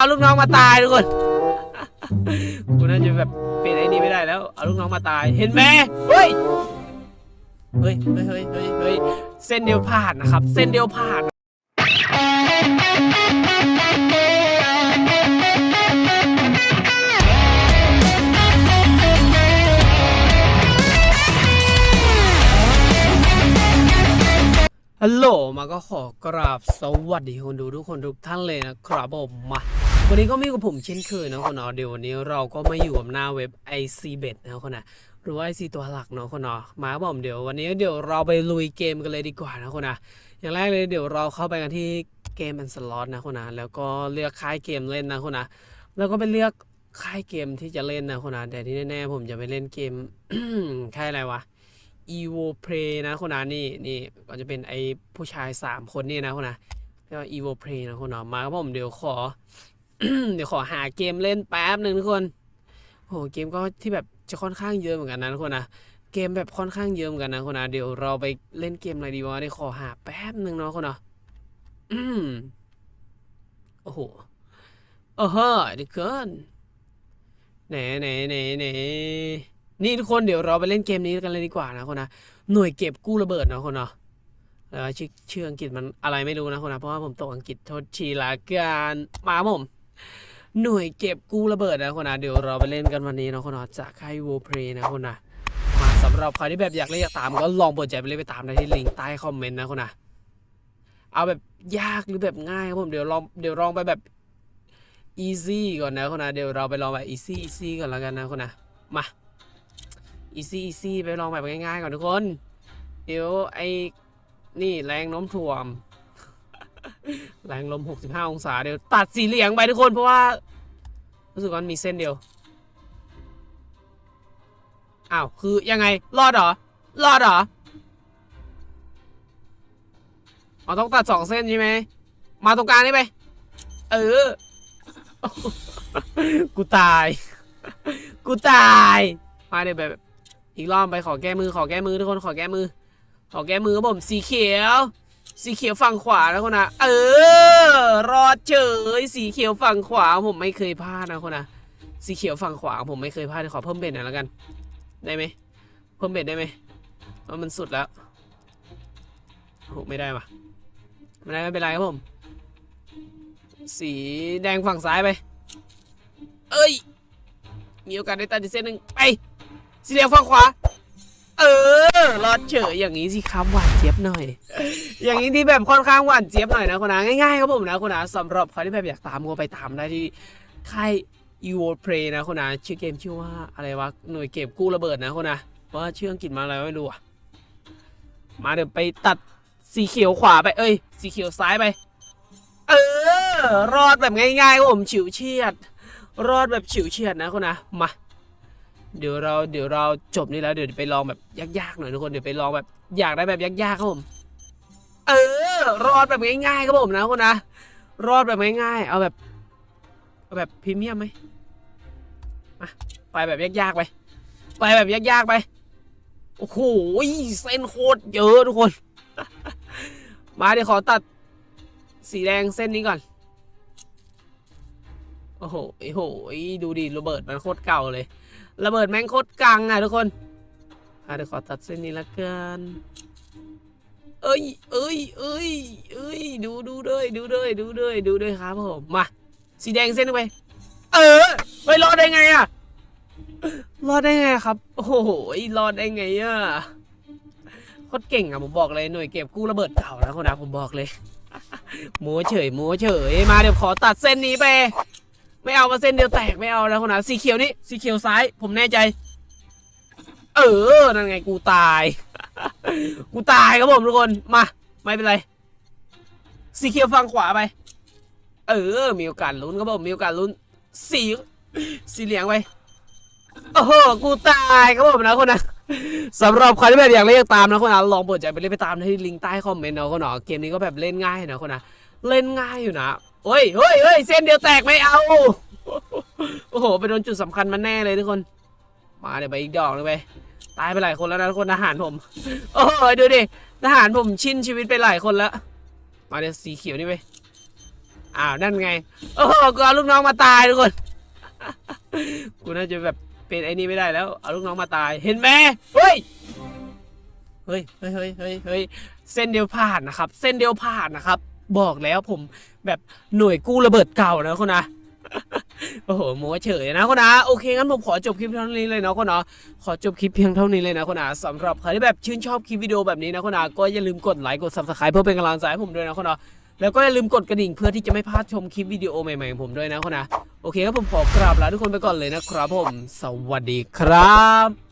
เอาลูกน้องมาตายทุกคน กูน่าจะแบบเป็นไอ้นี่ไม่ได้แล้ว เอาลูกน้องมาตาย เห็นไหมเฮ้ย เฮ้ย เฮ้ย เฮ้ย เฮ้ย เฮ้ย เส้นเดียวผ่านนะครับ เส้นเดียวผ่านฮัลโหลมาก็ขอกราบสวัสดีคนดูทุกคนทุกท่านเลยนะครับผมมา วันนี้ก็มีกับผมเช่นเคยนะคนเนาะเดี๋ยววันนี้เราก็มาอยู่กับหน้าเว็บ ICBet นะคนนะหรือว่า IC ตัวหลักเนาะคนเนาะมาครับผมเดี๋ยววันนี้เดี๋ยวเราไปลุยเกมกันเลยดีกว่านะคนนะอย่างแรกเลยเดี๋ยวเราเข้าไปกันที่เกมแอนสล็อตนะคนนะแล้วก็เลือกค่ายเกมเล่นนะคนนะแล้วก็ไปเลือกค่ายเกมที่จะเล่นนะคนนะแต่ที่แน่ๆผมจะไปเล่นเกมค่ายอะไรวะ evo play นะคนนะนี่นี่ก็จะเป็นไอผู้ชาย 3 คนนี่นะคนนะเรียกว่า evo play นะคนนะมาครับผมเดี๋ยวขอ เดี๋ยวขอหาเกมเล่นแป๊บหนึ่งทุกคนโหเกมก็ที่แบบจะค่อนข้างเยอะเหมือนกันนะทุกคนนะเกมแบบค่อนข้างเยอะเหมือนกันนะคนนะเดี๋ยวเราไปเล่นเกมอะไรดีวะเดี๋ยวขอหาแป๊บหนึ่งเนาะคนนะโอ้โหเออเฮ้ยเดี๋ยวเกินไหนไหนไหนไหนนี่ทุกคนเดี๋ยวเราไปเล่นเกมนี้กันเลยดีกว่านะคนนะหน่วยเก็บกู้ระเบิดนะคนนะแล้วชื่อชื่ออังกฤษมันอะไรไม่รู้นะคนนะเพราะว่าผมตกอังกฤษโทษทีละกันมาผม หน่วยเก็บกู้ระเบิดนะคนนะเดี๋ยวเราไปเล่นกันวันนี้นะคนนะจากค่ายวูเพลนะคนนะมาสำหรับใครที่แบบอยากเล่นอยากตามก็ลองเปิดใจไปเล่นไปตามได้ที่ลิงก์ใต้คอมเมนต์นะคนนะเอาแบบยากหรือแบบง่ายครับผมเดี๋ยวลองเดี๋ยวลองไปแบบ easy ก่อนนะคนนะเดี๋ยวเราไปลองแบบ easy easy ก่อนแล้วกันนะคนนะมาอีซี่อีซี่ไปลองแบบง่ายๆก่อนทุกคน เดี๋ยวไอ้นี่แรงโน้มถ่วง แรงลม 65 องศาเดี๋ยวตัดสีเหลืองไปทุกคนเพราะว่า รู้สึกว่ามันมีเส้นเดียว อ้าว คือยังไง รอดเหรอ รอดเหรออ๋อต้องตัดสองเส้นใช่ไหม มาตรงกลางนี่ไป เออ กูตาย กูตาย มาเดี๋ยวแบบอีกรอบไปขอแก้มือขอแก้มือทุกคนขอแก้มือ ขอแก้มือกับผมสีเขียว สีเขียวฝั่งขวานะคนนะเออ รอดเฉยสีเขียวฝั่งขวาผมไม่เคยพลาดนะคนนะสีเขียวฝั่งขวาผมไม่เคยพลาดขอเพิ่มเบ็ดหน่อยแล้วกัน ได้ไหมเพิ่มเบ็ดได้ไหมเพรามันสุดแล้วโหไม่ได้ปะไม่ได้ไม่เป็นไรครับผม สีแดงฝั่งซ้ายไป เอ้ย มีโอกาสได้ตัดอีกเส้นหนึ่งไปสีเหลืองฝั่งขวา เออรอดเฉยอย่างนี้สิครับหวานเจี๊ยบหน่อย อย่างนี้ที่แบบค่อนข้างหวานเจี๊ยบหน่อยนะคุณนะง่ายๆครับผมนะคุณนะสำหรับใครที่แบบอยากตามก็ไปตามได้ที่ค่าย e w o r d Play นะคุณนะชื่อเกมชื่อว่าอะไรวะหน่วยเก็บกู้ระเบิดนะคุณนะเพราะว่าชื่ออังกฤษมาอะไรไม่รู้อะมาเดี๋ยวไปตัดสีเขียวขวาไปเอ้ย สีเขียวซ้ายไป เออ รอดแบบง่ายๆครับผมฉิวเฉียด รอดแบบฉิวเฉียดนะคุณนะมา เดี๋ยวเราเดี๋ยวเราจบนี่แล้วเดี๋ยวไปลองแบบยากๆหน่อยทุกคนเดี๋ยวไปลองแบบอยากได้แบบยากๆครับผม เออ รอดแบบง่ายๆครับผมนะคุณนะรอดแบบง่ายๆเอาแบบเอาแบบพรีเมียมไหมมาไปแบบยากๆไป ไปแบบยากๆไปโอ้โหเส้นโคตรเยอะทุกคน มาเดี๋ยวขอตัดสีแดงเส้นนี้ก่อน โอ้โหโอ้โหดูดิระเบิดมันโคตรเก่าเลย ระเบิดแม่งโคตรกังอะทุกคนอะเดี๋ยวขอตัดเส้นนี้ละกันเอ้ยเอ้ยเอ้ยเอ้ยดูดูด้วยดูด้วยดูด้วยดูด้วยครับผมมาสีแดงเส้นไป เออไปรอดได้ไงอะรอดได้ไงครับ โอ้โหรอดได้ไงอะโคตรเก่งอะผมบอกเลยหน่วยเก็บกู้ระเบิดเก่าแล้วคนนะผมบอกเลยโม้เฉยโม้เฉยมาเดี๋ยวขอตัดเส้นนี้ไป ไม่เอามาเส้นเดียวแตกไม่เอาแล้วคนนะสีเขียวนี่สีเขียวซ้าย ผมแน่ใจ เออนั่นไงกูตาย กูตายครับผมทุกคนมา ไม่เป็นไร สีเขียวฝั่งขวาไป เออ มีโอกาสลุ้นครับผมมีโอกาสลุ้น สีสีเหลืองไปโอ้โหกูตายครับผมนะคนนะสำหรับใครที่แบบอยากเล่นตามนะคนนะลองเปิดใจไปเล่นไปตามที่ลิงก์ใต้คอมเมนต์นะคนนะเกมนี้ก็แบบเล่นง่ายนะคนนะเล่นง่ายอยู่นะ เฮ้ยเฮ้ยเฮ้ยเส้นเดียวแตกไม่เอา โอ้โห ไปโดนจุดสำคัญมาแน่เลยทุกคน มาเดี๋ยวไปอีกดอกเลยไป ตายไปหลายคนแล้วนะทุกคนทหารผม โอ้โหดูดิทหารผมชินชีวิตไปหลายคนแล้ว มาเดี๋ยวสีเขียวนี่ไป อ้าวนั่นไง โอ้โหกูเอาลูกน้องมาตายทุกคน กูน่าจะแบบเป็นไอ้นี่ไม่ได้แล้ว เอาลูกน้องมาตาย เห็นไหมเฮ้ย เฮ้ย เฮ้ย เฮ้ย เฮ้ยเฮ้ยเส้นเดียวผ่านนะครับ เส้นเดียวผ่านนะครับ บอกแล้วผมแบบหน่วยกู้ระเบิดเก่านะคุณนะโอ้โหโมเฉยนะคุณนะโอเคงั้นผมขอจบคลิปเท่านี้เลยนะคุณนะขอจบคลิปเพียงเท่านี้เลยนะคุณนะสำหรับใครที่แบบชื่นชอบคลิปวิดีโอแบบนี้นะคุณนะก็อย่าลืมกดไลค์กด subscribe เพื่อเป็นกำลังใจให้ผมด้วยนะคุณนะแล้วก็อย่าลืมกดกระดิ่งเพื่อที่จะไม่พลาดชมคลิปวิดีโอใหม่ๆของผมด้วยนะคุณนะโอเคครับผมขอกราบลาทุกคนไปก่อนเลยนะครับผม สวัสดีครับ